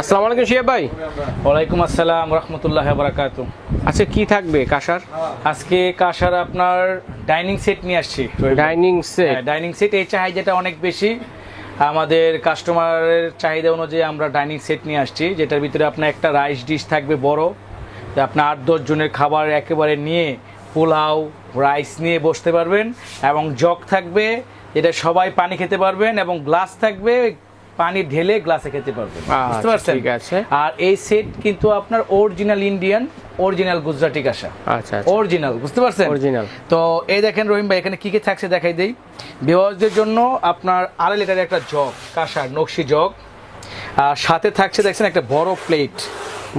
আসসালামু আলাইকুম শিয়া ভাই। ওয়ালাইকুম আসসালাম রহমতুল্লাহ বারাকাতু। আচ্ছা কি থাকবে কাসার? আজকে কাসার আপনার ডাইনিং সেট নিয়ে আসছি। Dining set? ডাইনিং সেট এই চাহিদাটা অনেক বেশি। আমাদের কাস্টমারের চাহিদা অনুযায়ী আমরা ডাইনিং সেট নিয়ে আসছি যেটার ভিতরে আপনার একটা রাইস ডিশ থাকবে বড়। আপনার আট দশ জনের খাবার একেবারে নিয়ে পোলাও রাইস নিয়ে বসতে পারবেন এবং জগ থাকবে এটা সবাই পানি খেতে পারবেন এবং গ্লাস থাকবে পানি ঢেলে গ্লাসে খেতে পারবেন। বুঝতে আচ্ছা, পারছেন? ঠিক আছে। আর এই সেট কিন্তু আপনার অরিজিনাল ইন্ডিয়ান অরিজিনাল গুজরাটি কাঁসা আচ্ছা অরিজিনাল বুঝতে পারছেন? অরিজিনাল তো এই দেখেন রহিম ভাই এখানে কি কি থাকছে দেখাই দেই। বিবাহদের জন্য আপনার আড়াই লিটারের একটা জগ কাঁসার নকশি জগ। আর সাথে থাকছে দেখছেন একটা বড় প্লেট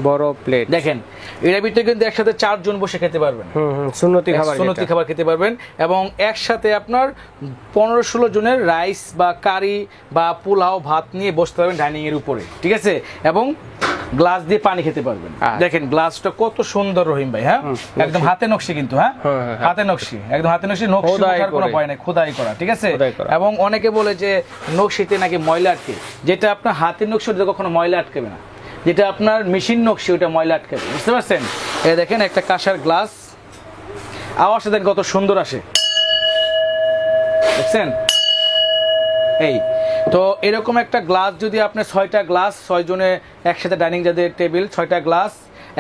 বড় প্লেট দেখেন এর ভিতরে কিন্তু একসাথে চারজন বসে খেতে পারবেন। হুম হুম সুন্নতি খাবার যেটা। খাবার খেতে পারবেন এবং একসাথে আপনার পনেরো ষোলো জনের রাইস বা কারি বা পোলাও ভাত নিয়ে বসতে পারবেন ডাইনিং এর উপরে ঠিক আছে? এবং গ্লাস দিয়ে পানি খেতে পারবেন। আচ্ছা। দেখেন গ্লাসটা কত সুন্দর রহিম ভাই হ্যাঁ? একদম হাতে নকশি কিন্তু হ্যাঁ? হ্যাঁ, হ্যাঁ, হাতে নকশি একদম হাতে নকশি নকশি ওঠার কোনো। ভয় নাই খোদাই করা ঠিক আছে? এবং অনেকে বলে যে নকশিতে নাকি ময়লা আটকে যেটা আপনার হাতের নকশি কখনো ময়লা আটকাবে না। যেটা আপনার মেশিন নকশি ওটা ময়লা আটকাবে বুঝতে পারছেন? এই দেখেন, একটা কাঁসার গ্লাস। আওয়াজটা দেখেন কত সুন্দর আসে। দেখছেন? এই, তো এরকম একটা গ্লাস যদি আপনি ছয়টা গ্লাস, ছয় জনে একসাথে ডাইনিং যাদের টেবিল, ছয়টা গ্লাস,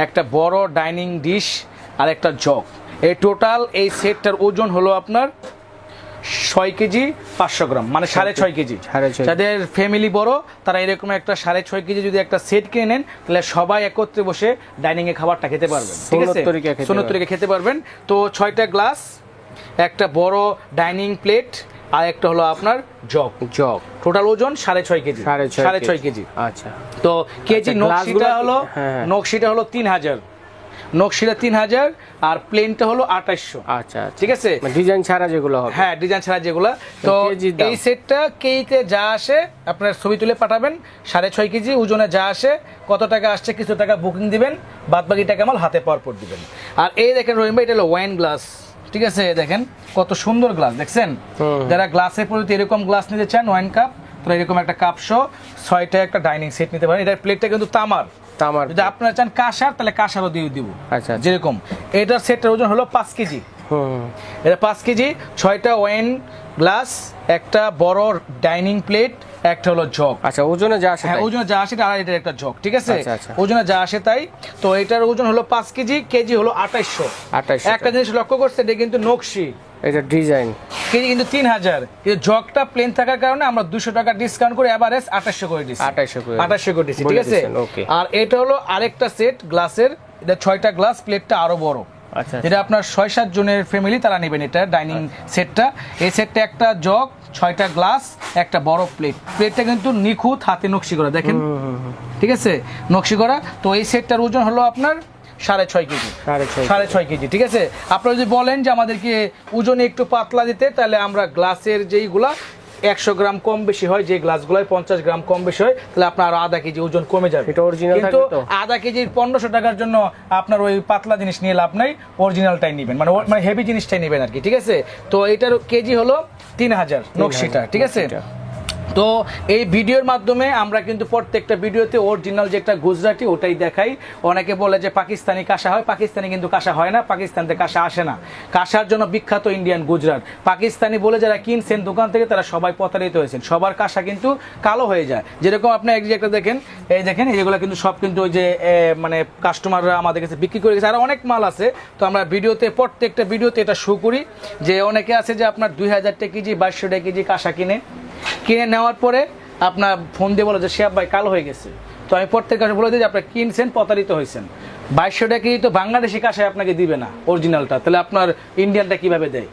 একটা বড় ডাইনিং ডিশ আর একটা জগ। এই টোটাল এই সেটটার ওজন হলো আপনার ছয় কেজি পাঁচশো গ্রাম মানে সাড়ে ছয় কেজি। যাদের ফ্যামিলি বড় তারা এরকম একটা সাড়ে ছয় কেজি যদি একটা সেট কিনে নেন তাহলে সবাই একত্রে বসে ডাইনিং এ খাবারটা খেতে পারবেন ঠিক আছে? খেতে পারবেন। তো ছয়টা গ্লাস একটা বড় ডাইনিং প্লেট আর একটা হলো আপনার জগ জগ টোটাল ওজন সাড়ে ছয় কেজি। সাড়ে ছয় কেজি। আচ্ছা। তো কেজি আচ্ছা, নকশিটা হলো হ্যাঁ, হ্যাঁ। নকশিটা হলো তিন হাজার। নকশিটা তিন হাজার আর প্লেনটা হলো আঠাশশো আচ্ছা আচ্ছা। ঠিক আছে? ডিজাইন ছাড়া যেগুলো হবে। হ্যাঁ ডিজাইন ছাড়া যেগুলো। তো এই সেটটা কেইতে যা আসে আপনার ছবি তুলে পাঠাবেন সাড়ে ছয় কেজি ওজনে যা আসে কত টাকা আসছে কিছু টাকা বুকিং দিবেন বাদ বাকি টাকা আমার হাতে পাওয়ার পর দিবেন। আর এই দেখেন রহিম ভাই এটা হলো ওয়াইন গ্লাস ঠিক আছে দেখেন কত সুন্দর গ্লাস দেখছেন? যারা গ্লাসের প্রতি এরকম গ্লাস নিতে চান ওয়াইন কাপ তো এরকম একটা কাপ সহ ছয়টা একটা ডাইনিং সেট নিতে পারেন। এটার প্লেটটা কিন্তু তামার। তামার যদি আপনারা চান কাঁসার তাহলে কাঁসারও দিয়ে দিব। আচ্ছা, আচ্ছা। যেরকম। এটার সেটটার ওজন হলো পাঁচ কেজি। হুম এটা পাঁচ কেজি ছয়টা ওয়াইন গ্লাস একটা বড় ডাইনিং প্লেট একটা হলো জগ। আচ্ছা ওজনে যা আসে হ্যাঁ ওজনে যা আসে আর এটার একটা জগ ঠিক আছে? আচ্ছা, আচ্ছা। ওজনে যা আসে তাই। তো এটার ওজন হলো পাঁচ কেজি কেজি হলো আঠাইশশো। 2800 একটা জিনিস লক্ষ্য করছে এটা কিন্তু নকশি। এটা ডিজাইন। কেজি কিন্তু তিন হাজার। কিন্তু জগটা প্লেন থাকার কারণে আমরা দুশো টাকা ডিসকাউন্ট করে এভারেজ আঠাশশো করে দিচ্ছি 2800 করে। আঠাশশো করে দিচ্ছি ঠিক আছে? আর এটা হলো আরেকটা সেট গ্লাসের এটা ছয়টা গ্লাস প্লেটটা আরও বড়। আচ্ছা যেটা আপনার ছয় সাত জনের ফ্যামিলি তারা নেবেন এটা ডাইনিং সেটটা এই সেটটা একটা জগ ছয়টা গ্লাস একটা বড় প্লেট প্লেটটা কিন্তু নিখুঁত হাতে নকশি করা দেখেন। ঠিক আছে? নকশি করা। তো এই সেটটার ওজন হলো আপনার সাড়ে ছয় কেজি। সাড়ে ছয় কেজি। ঠিক আছে? আপনারা যদি বলেন যে আমাদেরকে ওজনে একটু পাতলা দিতে তাহলে আমরা গ্লাসের যেইগুলা একশো গ্রাম কম বেশি হয় যে পঞ্চাশ গ্রাম কম বেশি হয় তাহলে আপনার আরও আধা কেজি ওজন কমে যাবে। এটা কিন্তু আধা কেজির পনেরোশো টাকার জন্য আপনার ওই পাতলা জিনিস নিয়ে লাভ নাই অরিজিনালটাই নেবেন। মানে মানে হেভি জিনিসটাই নেবেন আর কি ঠিক আছে? তো এটার কেজি হলো তিন হাজার নকশিটা ঠিক আছে। তো এই ভিডিওর মাধ্যমে আমরা কিন্তু প্রত্যেকটা ভিডিওতে অরিজিনাল যেটা গুজরাটি ওটাই দেখাই। অনেকে বলে যে পাকিস্তানি কাঁসা হয়, পাকিস্তানি কিন্তু কাঁসা হয় না পাকিস্তান থেকে কাঁসা আসে না। কাঁসার জন্য বিখ্যাত ইন্ডিয়ান গুজরাট। পাকিস্তানি বলে যারা কিনছেন দোকান থেকে তারা সবাই প্রতারিত হয়েছেন। সবার কাঁসা কিন্তু কালো হয়ে যায়। যেরকম আপনি এক একটা দেখেন, এই দেখেন এইগুলো কিন্তু সব কিন্তু ওই যে মানে কাস্টমাররা আমাদের কাছে বিক্রি করে গেছে। আর অনেক মাল আছে। তো আমরা ভিডিওতে, প্রত্যেকটা ভিডিওতে এটা শো করি। যে অনেকে আছে যে আপনার দুই হাজারটা কেজি, বাইশশো টাকা কেজি কাঁসা কিনে। কিনে নেওয়ার পরে আপনার ফোন দিয়ে বলে যে শেয়াব ভাই কালো হয়ে গেছে। তো আমি প্রত্যেক কাছে বলে দিই যে আপনার কিনছেন প্রতারিত হয়েছেন। বাইশশো টাকা তো বাংলাদেশি কাঁসায় আপনাকে দিবে না অরিজিনালটা তাহলে আপনার ইন্ডিয়ানটা কীভাবে দেয়?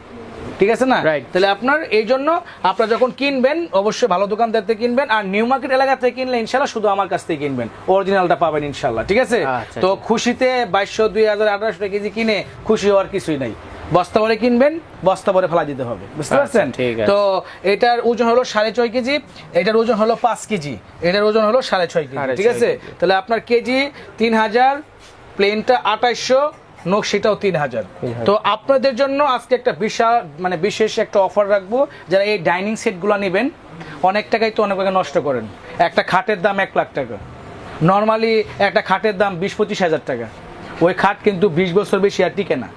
ঠিক আছে না? রাইট তাহলে আপনার এই জন্য আপনার যখন কিনবেন অবশ্যই ভালো দোকানদার থেকে কিনবেন আর নিউ মার্কেট এলাকা থেকে কিনলে ইনশাল্লাহ শুধু আমার কাছ থেকে কিনবেন অরিজিনালটা পাবেন ইনশাল্লাহ ঠিক আছে? আচ্ছা, তো আচ্ছা। খুশিতে বাইশশো দুই হাজার আঠারোশো কেজি কিনে খুশি হওয়ার কিছুই নাই। বস্তা ভরে কিনবেন বস্তা ভরে ফেলা দিতে হবে। বুঝতে আচ্ছা, পারছেন? তো এটার ওজন হলো সাড়ে ছয় কেজি এটার ওজন হলো পাঁচ কেজি এটার ওজন হলো সাড়ে ছয় কেজি ঠিক আছে? তাহলে আপনার কেজি তিন হাজার প্লেনটা আঠাইশশো নকশিটাও তিন হাজার। 3000 তো আপনাদের জন্য আজকে একটা বিশাল মানে বিশেষ একটা অফার রাখব যারা এই ডাইনিং সেটগুলো নেবেন অনেক টাকাই তো অনেক নষ্ট করেন। একটা খাটের দাম এক লাখ টাকা। নর্মালি একটা খাটের দাম বিশ পঁচিশ হাজার টাকা। ওই খাট কিন্তু বিশ বছর বেশি আর টিকে না।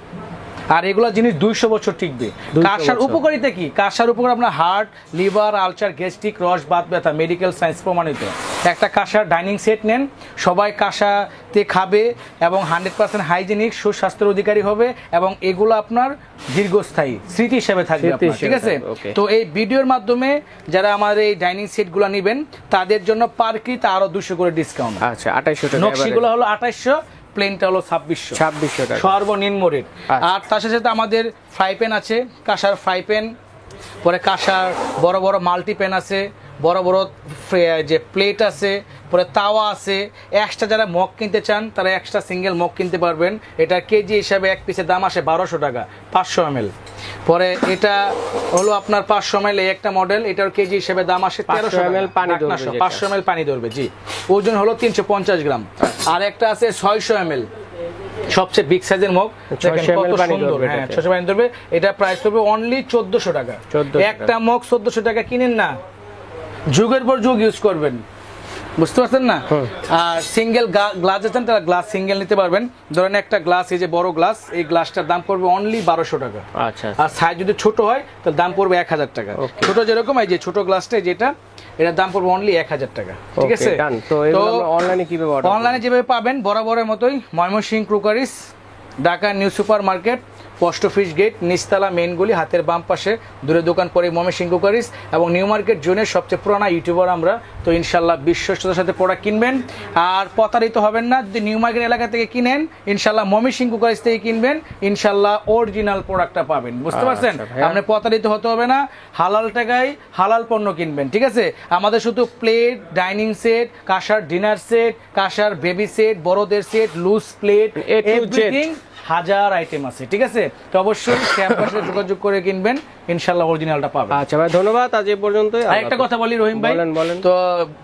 আর এগুলো জিনিস দুইশো বছর টিকবে। কাঁসার উপকারিতা কি? কাঁসার উপকার আপনার হার্ট লিভার আলচার গ্যাস্ট্রিক রস বাত ব্যথা মেডিকেল সায়েন্স প্রমাণিত। একটা কাঁসার ডাইনিং সেট নেন সবাই কাঁসাতে খাবে এবং হান্ড্রেড পার্সেন্ট হাইজেনিক সুস্বাস্থ্যের অধিকারী হবে এবং এগুলো আপনার দীর্ঘস্থায়ী স্মৃতি হিসেবে থাকবে ঠিক আছে? তো এই ভিডিওর মাধ্যমে যারা আমাদের এই ডাইনিং সেটগুলো নেবেন তাদের জন্য পার কিতে আরও দুশো করে ডিসকাউন্ট। আচ্ছা আঠাইশশো টাকা নকশিগুলো হলো আঠাইশশো প্লেনটা হলো ছাব্বিশশো। ছাব্বিশশো টাকা। সর্বনিম্ন রেট আচ্ছা। আর তার সাথে সাথে আমাদের ফ্রাই প্যান আছে কাঁসার ফ্রাই প্যান পরে কাঁসার বড় বড় মাল্টি প্যান আছে বড় বড় যে প্লেট আছে পরে তাওয়া আছে এক্সট্রা যারা মগ কিনতে চান তারা এক্সট্রা সিঙ্গেল মগ কিনতে পারবেন। এটা কেজি হিসাবে এক পিসের দাম আসে বারোশো টাকা পাঁচশো এম পরে এটা হলো আপনার পাঁচশো এম এই একটা মডেল এটার কেজি হিসাবে দাম আসে 500 তেরোশো ml পানি পাঁচশো এম পানি ধরবে জি। ওজন হলো তিনশো পঞ্চাশ গ্রাম আর একটা আছে ছয়শো এম সবচেয়ে বিগ সাইজের মগ 600 কত পানি সুন্দর হ্যাঁ ছশো পানি ধরবে এটা প্রাইস পড়বে অনলি চোদ্দশো টাকা। একটা মগ চোদ্দশো টাকা কিনেন না যুগের পর যুগ ইউজ করবেন। বুঝতে পারছেন না? আর সিঙ্গেল গ্লাস আছেন তারা গ্লাস সিঙ্গেল নিতে পারবেন। ধরেন একটা গ্লাস এই যে বড় গ্লাস এই গ্লাসটার দাম পড়বে অনলি বারোশো টাকা। আচ্ছা আর সাইজ যদি ছোট হয় তাহলে দাম পড়বে এক হাজার টাকা। ছোট যেরকম এই যে ছোট গ্লাসটা যেটা এটার দাম পড়বে অনলি এক হাজার টাকা। ঠিক আছে? তো অনলাইনে কীভাবে অনলাইনে যেভাবে পাবেন বরাবরের মতোই Mymensingh ক্রুকারিস Dhaka new super market post office gate নিস্তালা মেনগুলি হাতের বাম পাশে দূরে দোকান পরে মমে সিংহ এবং নিউ মার্কেট জোনের সবচেয়ে পুরানা ইউটিউবার আমরা তো ইনশাল্লাহ বিশ্বস্ততার সাথে প্রোডাক্ট কিনবেন। আর প্রতারিত হবেন না যদি নিউ মার্কেট এলাকা থেকে কিনেন ইনশাল্লাহ ময়মনসিং ক্রুকারিস থেকে কিনবেন ইনশাল্লাহ অরিজিনাল প্রোডাক্টটা পাবেন। বুঝতে আচ্ছা, পারছেন? আপনি প্রতারিত হতে হবে না হালাল টাকায় হালাল পণ্য কিনবেন ঠিক আছে? আমাদের শুধু প্লেট ডাইনিং সেট কাঁসার ডিনার সেট কাঁসার বেবি সেট বড়দের সেট লুজ প্লেট এভরিথিং হাজার আইটেম আছে ঠিক আছে? তো অবশ্যই ক্যাম্পাসে যোগাযোগ করে কিনবেন ইনশাল্লাহ অরিজিনালটা পাবেন। আচ্ছা ভাই ধন্যবাদ। আজ এই পর্যন্ত আর একটা কথা বলি রহিম ভাই। বলেন, বলেন। তো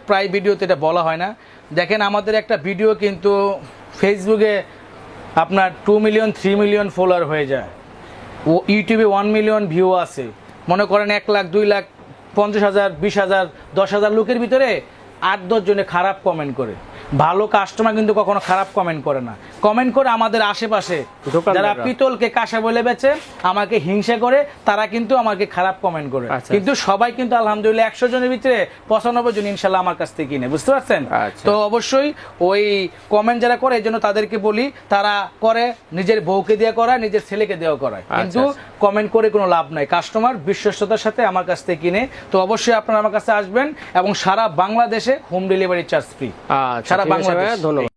প্রায় ভিডিওতে এটা বলা হয় না। দেখেন, আমাদের একটা ভিডিও কিন্তু ফেসবুকে আপনার two million three million follower হয়ে যায়। ও, ইউটিউবে ওয়ান মিলিয়ন ভিউ আছে। মনে করেন এক লাখ, দুই লাখ, পঞ্চাশ হাজার, বিশ হাজার, দশ হাজার লোকের ভিতরে আট, দশ জনে খারাপ কমেন্ট করে। ভালো কাস্টমার কিন্তু কখনো খারাপ কমেন্ট করে না। কমেন্ট করে আমাদের আশেপাশে। যারা পিতলকে কাঁসা বলে বেচে আমাকে হিংসা করে তারা কিন্তু আমাকে খারাপ কমেন্ট করে। আচ্ছা, কিন্তু সবাই কিন্তু আলহামদুলিল্লাহ একশো জনের ভিতরে পঁচানব্বই জন ইনশাল্লাহ আমার কাছ থেকে কিনে। বুঝতে পারছেন? আচ্ছা। তো অবশ্যই ওই কমেন্ট যারা করে এই জন্য তাদেরকে বলি তারা করে নিজের বউকে দেওয়া করায় নিজের ছেলেকে দেওয়া করায়। কিন্তু কমেন্ট করে কোনো লাভ নাই। কাস্টমার বিশ্বস্ততার সাথে আমার কাছ থেকে কিনে তো অবশ্যই আপনারা আমার কাছে আসবেন এবং সারা বাংলাদেশে হোম ডেলিভারি চার্জ ফ্রি সারা বাংলাদেশ। ধন্যবাদ।